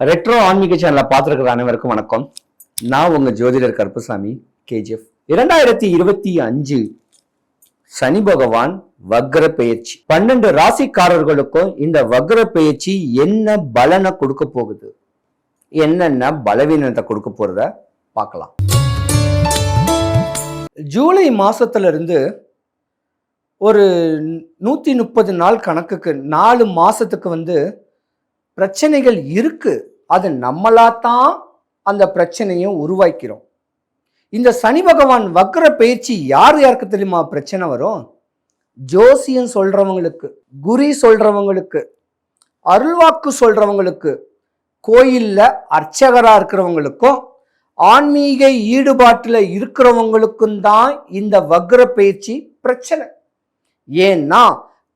Retro ஆன்மீக சேனலை பார்த்துருக்கிற அனைவருக்கும் வணக்கம். நான் உங்கள் ஜோதிடர் கருப்புசாமி கேஜிஎஃப் இரண்டாயிரத்தி இருபத்தி அஞ்சு சனி பகவான் வக்ர பெயர்ச்சி. பன்னெண்டு ராசிக்காரர்களுக்கும் இந்த வக்ர பெயர்ச்சி என்ன பலனை கொடுக்க போகுது? என்னென்ன பலவீனத்தை கொடுக்க போறத பார்க்கலாம். ஜூலை மாசத்துல இருந்து ஒரு நூற்றி முப்பது நாள் கணக்குக்கு நாலு மாதத்துக்கு வந்து பிரச்சனைகள் இருக்கு அது நம்மளாத்தான் அந்த பிரச்சனையை உருவாக்கிறோம். இந்த சனி பகவான் வக்கர பயிற்சி யார் யாருக்கு தெரியுமா பிரச்சனை வரும்? ஜோசியம் சொல்றவங்களுக்கு குரி சொல்றவங்களுக்கு அருள்வாக்கு சொல்றவங்களுக்கு கோயில்ல அர்ச்சகரா இருக்கிறவங்களுக்கும் ஆன்மீக ஈடுபாட்டில் இருக்கிறவங்களுக்கும் தான் இந்த வக்ர பயிற்சி பிரச்சனை. ஏன்னா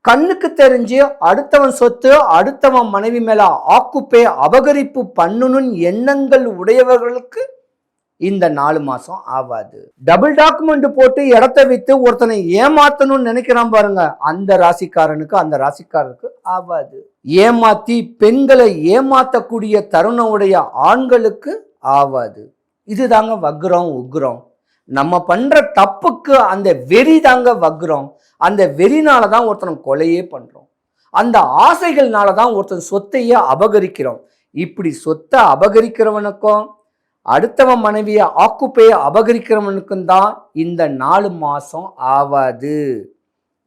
கண்ணுக்கு தெரிஞ்சு அடுத்தவன் சொத்து அடுத்தவன் மனைவி மேல ஆக்குப்பே அபகரிப்பு பண்ணணும் எண்ணங்கள் உடையவர்களுக்கு இந்த நாலு மாசம் ஆகாது டபுள் டாக்குமெண்ட் போட்டு இடத்த வித்து ஒருத்தனை ஏமாத்தணும்னு நினைக்கிறான் பாருங்க. அந்த ராசிக்காரனுக்கு அந்த ராசிக்காரனுக்கு ஆகாது ஏமாத்தி பெண்களை ஏமாத்தக்கூடிய தருணம் உடைய ஆண்களுக்கு ஆகாது இதுதாங்க வக்ரம் உக்ரம். நம்ம பண்ணுற தப்புக்கு அந்த வெறி தாங்க வக்ரம். அந்த வெறினால தான் ஒருத்தனை கொலையே பண்ணுறோம் அந்த ஆசைகள்னால தான் ஒருத்தன் சொத்தையே அபகரிக்கிறோம். இப்படி சொத்தை அபகரிக்கிறவனுக்கும் அடுத்தவன் மனைவியை ஆக்குப்பையை அபகரிக்கிறவனுக்கும் தான் இந்த நாலு மாதம் ஆவாது.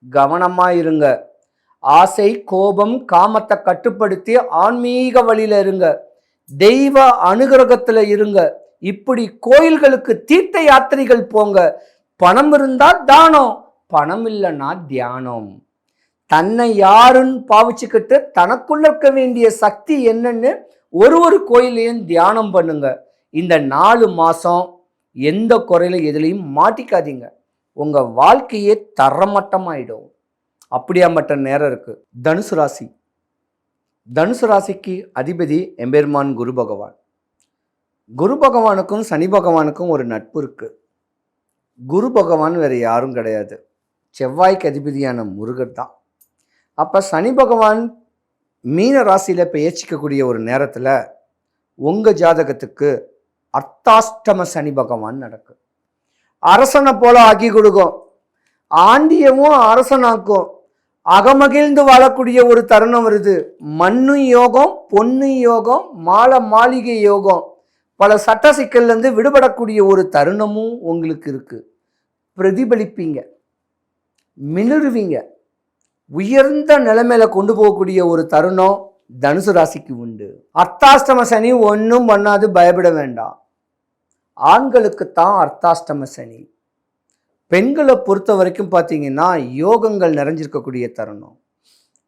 கவனமாக இருங்க. ஆசை கோபம் காமத்தை கட்டுப்படுத்தி ஆன்மீக வழியில் இருங்க. தெய்வ அனுகிரகத்தில் இருங்க. இப்படி கோயில்களுக்கு தீர்த்த யாத்திரைகள் போங்க. பணம் இருந்தால் தானம் பணம் இல்லைன்னா தியானம். தன்னை யாருன்னு பாவிச்சுக்கிட்டு தனக்குள்ள இருக்க வேண்டிய சக்தி என்னன்னு ஒரு ஒரு கோயிலையும் தியானம் பண்ணுங்க. இந்த நாலு மாதம் எந்த குறையில எதுலையும் மாட்டிக்காதீங்க. உங்க வாழ்க்கையே தரமட்டமாயிடும். மட்ட நேரம் இருக்கு. தனுசு ராசி. தனுசு ராசிக்கு அதிபதி எம்பெருமான் குரு பகவான். குரு பகவானுக்கும் சனி பகவானுக்கும் ஒரு நட்பு இருக்குது குரு பகவான் வேறு யாரும் கிடையாது. செவ்வாய்க்கு அதிபதியான முருகர் தான். அப்போ சனி பகவான் மீன ராசியில் பெயர்ச்சிக்கக்கூடிய ஒரு நேரத்தில் உங்கள் ஜாதகத்துக்கு அர்த்தாஷ்டம சனி பகவான் நடக்கும் அரசனை போல ஆக்கி கொடுக்கும். ஆண்டியவும் அரசனாக்கும். அகமகிழ்ந்து வாழக்கூடிய ஒரு தருணம் வருது. மண்ணு யோகம் பொண்ணு யோகம் மாலை மாளிகை யோகம். பல சட்ட சிக்கல்லேருந்து விடுபடக்கூடிய ஒரு தருணமும் உங்களுக்கு இருக்குது பிரதிபலிப்பீங்க. மினுருவீங்க உயர்ந்த நிலைமையில கொண்டு போகக்கூடிய ஒரு தருணம் தனுசு ராசிக்கு உண்டு. அர்த்தாஷ்டம சனி ஒன்றும் பண்ணாது பயப்பட வேண்டாம். ஆண்களுக்கு தான் அர்த்தாஷ்டம சனி. பெண்களை பொறுத்த வரைக்கும் பார்த்தீங்கன்னா யோகங்கள் நிறைஞ்சிருக்கக்கூடிய தருணம்.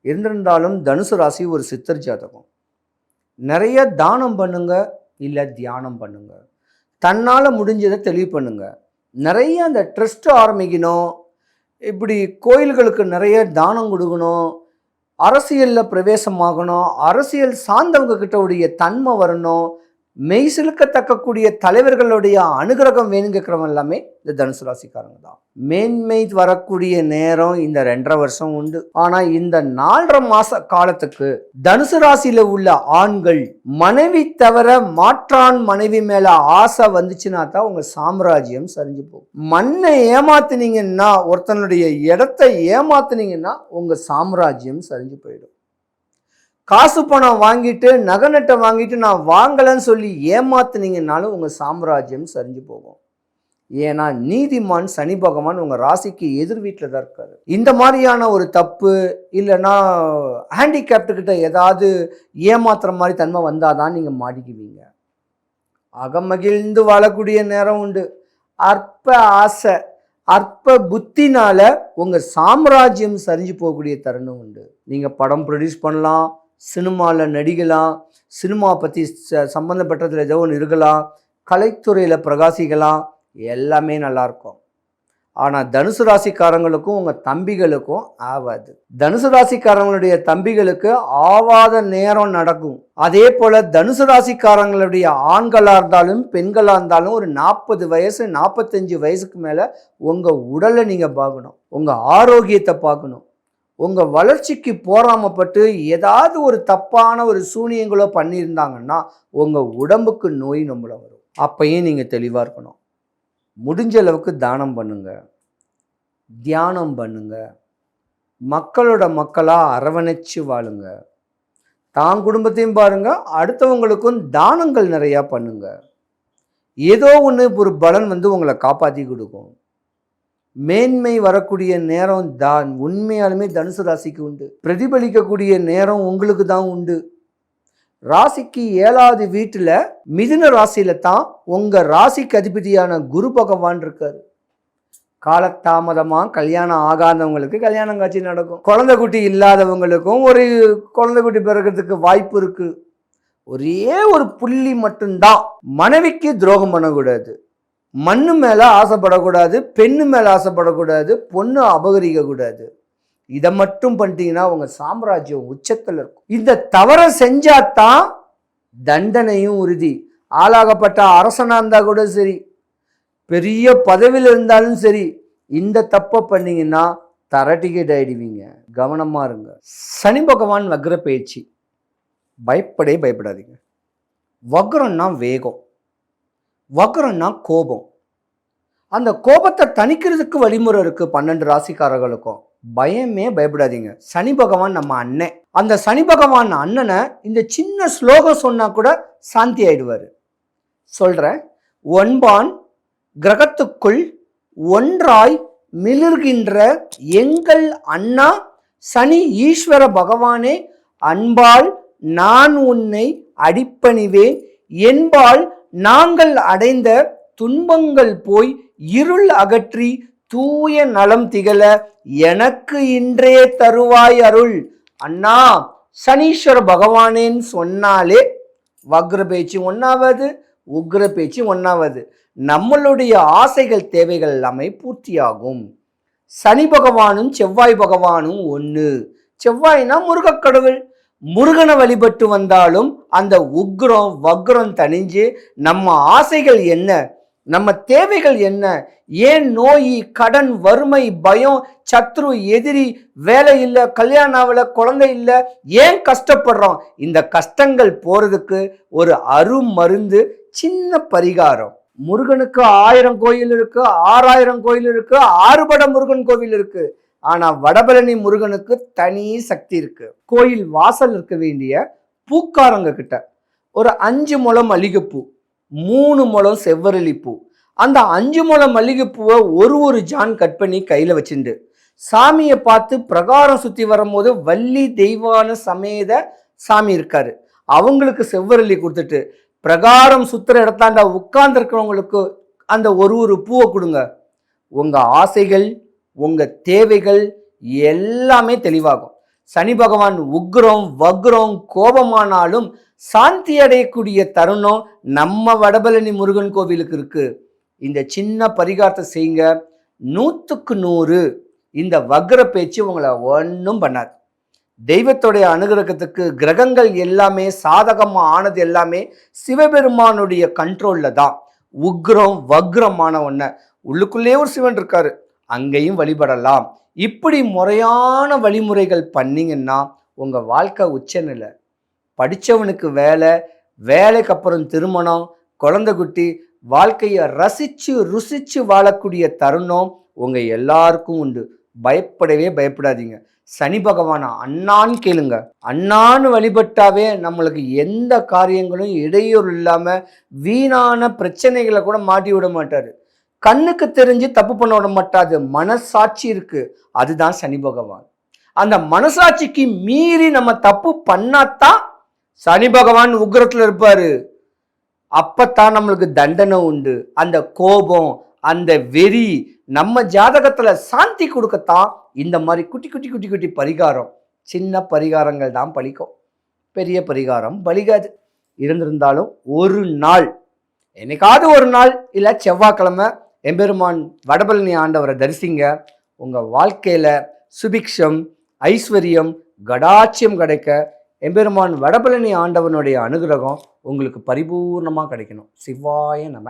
இருந்திருந்தாலும் தனுசு ராசி ஒரு சித்தர் ஜாதகம். நிறைய தானம் பண்ணுங்க இல்லை தியானம் பண்ணுங்க. தன்னால் முடிஞ்சதை தெளிவு பண்ணுங்க. நிறைய அந்த ட்ரஸ்ட்டு ஆரம்பிக்கணும். இப்படி கோயில்களுக்கு நிறைய தானம் கொடுக்கணும். அரசியலில் பிரவேசமாகணும். அரசியல் சார்ந்தவங்க கிட்ட உடைய தன்மை வரணும். மெய் சிலுக்கத்தக்கக்கூடிய தலைவர்களுடைய அனுகிரகம் வேணுங்கிறக்கிறவங்க எல்லாமே இந்த தனுசு ராசிக்காரங்க தான். மேன்மை வரக்கூடிய நேரம் இந்த ரெண்டரை வருஷம் உண்டு. ஆனா இந்த நாலரை மாச காலத்துக்கு தனுசு ராசியில உள்ள ஆண்கள் மனைவி தவிர மாற்றான் மனைவி மேல ஆசை வந்துச்சுன்னா தான் உங்க சாம்ராஜ்யம் சரிஞ்சு போகும். மண்ணை ஏமாத்தினீங்கன்னா ஒருத்தனுடைய இடத்தை ஏமாத்துனீங்கன்னா உங்க சாம்ராஜ்யம் சரிஞ்சு போயிடும். காசு பணம் வாங்கிட்டு நகை நட்டை வாங்கிட்டு நான் வாங்கலைன்னு சொல்லி ஏமாத்துனீங்கன்னாலும் உங்கள் சாம்ராஜ்யம் சரிஞ்சு போகும். ஏன்னா நீதிமான் சனி பகவான் உங்கள் ராசிக்கு எதிர் வீட்டில் தான் இருக்காரு. இந்த மாதிரியான ஒரு தப்பு இல்லைன்னா ஹேண்டிகேப்டுக்கிட்ட ஏதாவது ஏமாத்துற மாதிரி தன்மை வந்தால் தான் நீங்கள் மாட்டிக்குவீங்க. அகமகிழ்ந்து வாழக்கூடிய நேரம் உண்டு. அற்ப ஆசை அற்ப புத்தினால உங்கள் சாம்ராஜ்யம் சரிஞ்சு போகக்கூடிய தருணம் உண்டு. நீங்கள் படம் ப்ரொடியூஸ் பண்ணலாம் சினிமாவில் நடிக்கலாம் சினிமா பற்றி ச சம்மந்தப்பட்டதில் ஏதோ ஒன்று இருக்கலாம் கலைத்துறையில் பிரகாசிக்கலாம் எல்லாமே நல்லாயிருக்கும் ஆனால் தனுசு ராசிக்காரங்களுக்கும் உங்கள் தம்பிகளுக்கும் ஆகாது தனுசு ராசிக்காரங்களுடைய தம்பிகளுக்கு ஆவாத நேரம் நடக்கும். அதே போல் தனுசு ராசிக்காரங்களுடைய ஆண்களாக இருந்தாலும் பெண்களாக இருந்தாலும் ஒரு நாற்பது வயசு நாற்பத்தஞ்சு வயசுக்கு மேலே உங்கள் உடலை நீங்கள் பார்க்கணும். உங்கள் ஆரோக்கியத்தை பார்க்கணும். உங்கள் வளர்ச்சிக்கு போராமப்பட்டு ஏதாவது ஒரு தப்பான ஒரு சூனியங்களோ பண்ணியிருந்தாங்கன்னா உங்கள் உடம்புக்கு நோய் நம்மள வரும். அப்பயும் நீங்கள் தெளிவாக இருக்கணும். முடிஞ்ச அளவுக்கு தானம் பண்ணுங்க. தியானம் பண்ணுங்க. மக்களோட மக்களாக அரவணைச்சு வாழுங்க. தான் குடும்பத்தையும் பாருங்க அடுத்தவங்களுக்கும் தானங்கள் நிறையா பண்ணுங்க. ஏதோ ஒன்று ஒரு பலன் வந்து உங்களை காப்பாற்றி கொடுக்கும். மேன்மை வரக்கூடிய நேரம் தான். உண்மையாலுமே தனுசு ராசிக்கு உண்டு. பிரதிபலிக்கக்கூடிய நேரம் உங்களுக்கு தான் உண்டு. ராசிக்கு ஏழாவது வீட்டில் மிதுன ராசியில தான் உங்கள் ராசிக்கு அதிபதியான குரு பகவான் இருக்காரு. காலத்தாமதமாக கல்யாணம் ஆகாதவங்களுக்கு கல்யாணம் காட்சி நடக்கும். குழந்தை குட்டி இல்லாதவங்களுக்கும் ஒரு குழந்தை குட்டி பிறக்கிறதுக்கு வாய்ப்பு இருக்குது ஒரே ஒரு புள்ளி மட்டும்தான். மனைவிக்கு துரோகம் பண்ணக்கூடாது. மண்ணு மேலே ஆசைப்படக்கூடாது பெண்ணு மேலே ஆசைப்படக்கூடாது பொண்ணு அபகரிக்கக்கூடாது. இதை மட்டும் பண்ணிட்டீங்கன்னா உங்க சாம்ராஜ்யம் உச்சத்தில் இருக்கும். இந்த தவறை செஞ்சாதான் தண்டனையும் உறுதி. ஆளாகப்பட்ட அரசனாக இருந்தால் கூட சரி பெரிய பதவியில் இருந்தாலும் சரி இந்த தப்பை பண்ணீங்கன்னா தரட்டிகேட் ஆகிடுவீங்க ஆயிடுவீங்க. கவனமாக இருங்க. சனி பகவான் வக்ர பயிற்சி பயப்படே பயப்படாதீங்க. வக்ரம்னா வேகம். வக்ரம்னா கோபம். அந்த கோபத்தை தணிக்கிறதுக்கு வழிமுறை இருக்கு பன்னெண்டு ராசிக்காரர்களுக்கும். பயமே பயப்படாதீங்க. சனி பகவான் நம்ம அண்ணன். அந்த சனி பகவான் அண்ணனை இந்த சின்ன ஸ்லோகம் சொன்னா கூட சாந்தி ஆயிடுவார். சொல்றேன். ஒன்பான் கிரகத்துக்குள் ஒன்றாய் மிளிர்கின்ற எங்கள் அண்ணா சனி ஈஸ்வர பகவானே அன்பால் நான் உன்னை அடிப்பணிவேன். என்பால் நாங்கள் அடைந்த துன்பங்கள் போய் இருள் அகற்றி தூய நலம் திகழ எனக்கு இன்றே தருவாய் அருள். அண்ணா சனீஸ்வர பகவானேன்னு சொன்னாலே வக்ர பேச்சு ஒன்றாவது உக்ர பேச்சு ஒன்றாவது நம்மளுடைய ஆசைகள் தேவைகள் எல்லாமே பூர்த்தியாகும். சனி பகவானும் செவ்வாய் பகவானும் ஒன்று செவ்வாய்னா முருகக்கடவுள். முருகனை வழிபட்டு வந்தாலும் அந்த உக்ரம் வக்ரம் தணிஞ்சு நம்ம ஆசைகள் என்ன? நம்ம தேவைகள் என்ன? ஏன் நோய் கடன் வறுமை பயம் சத்ரு எதிரி வேலை இல்லை கல்யாணம் ஆகல குழந்தை இல்லை ஏன் கஷ்டப்படுறோம்? இந்த கஷ்டங்கள் போறதுக்கு ஒரு அருமருந்து சின்ன பரிகாரம். முருகனுக்கு ஆயிரம் கோயில் இருக்கு ஆறாயிரம் கோயில் இருக்கு ஆறுபட முருகன் கோவில் இருக்கு. ஆனா வடபழனி முருகனுக்கு தனி சக்தி இருக்கு. கோயில் வாசல் இருக்க வேண்டிய பூக்காரங்க கிட்ட ஒரு அஞ்சு முளம் மல்லிகைப்பூ மூணு முளம் செவ்வரளி பூ. அந்த அஞ்சு முளம் மல்லிகைப்பூவை ஒரு ஒரு ஜான் கட் பண்ணி கையில வச்சுண்டு. சாமியை பார்த்து பிரகாரம் சுத்தி வரும்போது வள்ளி தெய்வான சமேத சாமி இருக்காரு. அவங்களுக்கு செவ்வரளி கொடுத்துட்டு பிரகாரம் சுத்துற இடத்தாண்ட உட்கார்ந்து இருக்கிறவங்களுக்கு அந்த ஒரு ஒரு பூவை கொடுங்க. உங்க ஆசைகள் உங்கள் தேவைகள் எல்லாமே தெளிவாகும். சனி பகவான் உக்ரம் வக்ரம் கோபமானாலும் சாந்தி அடையக்கூடிய தருணம் நம்ம வடபழனி முருகன் கோவிலுக்கு இருக்கு. இந்த சின்ன பரிகாரத்தை செய்யுங்க. நூற்றுக்கு நூறு இந்த வக்ர பேச்சு உங்களை ஒன்றும் பண்ணாது. தெய்வத்துடைய அனுகிரகத்துக்கு கிரகங்கள் எல்லாமே சாதகமாக ஆனது எல்லாமே சிவபெருமானுடைய கண்ட்ரோலில் தான். உக்ரம் வக்ரமான ஒன்று உள்ளுக்குள்ளேயே ஒரு சிவன் இருக்காரு. அங்கேயும் வழிபடலாம். இப்படி முறையான வழிமுறைகள் பண்ணிங்கன்னா உங்கள் வாழ்க்கை உச்சநிலை. படித்தவனுக்கு வேலை வேலைக்கு அப்புறம் திருமணம் குழந்தை குட்டி வாழ்க்கையை ரசித்து ருசித்து வாழக்கூடிய தருணம் உங்கள் எல்லாருக்கும் உண்டு. பயப்படவே பயப்படாதீங்க. சனி பகவானா அண்ணான்னு கேளுங்க. அண்ணான்னு வழிபட்டாவே நம்மளுக்கு எந்த காரியங்களும் இடையூறு இல்லாமல் வீணான பிரச்சனைகளை கூட மாட்டி விட மாட்டார். கண்ணுக்கு தெரிஞ்சு தப்பு பண்ண விட மாட்டாது மனசாட்சி இருக்கு. அதுதான் சனி பகவான். அந்த மனசாட்சிக்கு மீறி நம்ம தப்பு பண்ணாதான் சனி பகவான் உக்ரத்தில் இருப்பாரு. அப்பத்தான் நம்மளுக்கு தண்டனை உண்டு. அந்த கோபம் அந்த வெறி நம்ம ஜாதகத்துல சாந்தி கொடுக்கத்தான் இந்த மாதிரி குட்டி குட்டி குட்டி குட்டி பரிகாரம். சின்ன பரிகாரங்கள் தான் பலிக்கும் பெரிய பரிகாரம் பலிக்காது இருந்திருந்தாலும் ஒரு நாள் என்னைக்காவது ஒரு நாள் இல்லை செவ்வாய்க்கிழமை எம்பெருமான் வடபழனி ஆண்டவரை தரிசிங்க. உங்கள் வாழ்க்கையில் சுபிக்ஷம் ஐஸ்வர்யம் கடாட்சியம் கிடைக்க எம்பெருமான் வடபழனி ஆண்டவனுடைய அனுகிரகம் உங்களுக்கு பரிபூர்ணமாக கிடைக்கணும். சிவாய நம.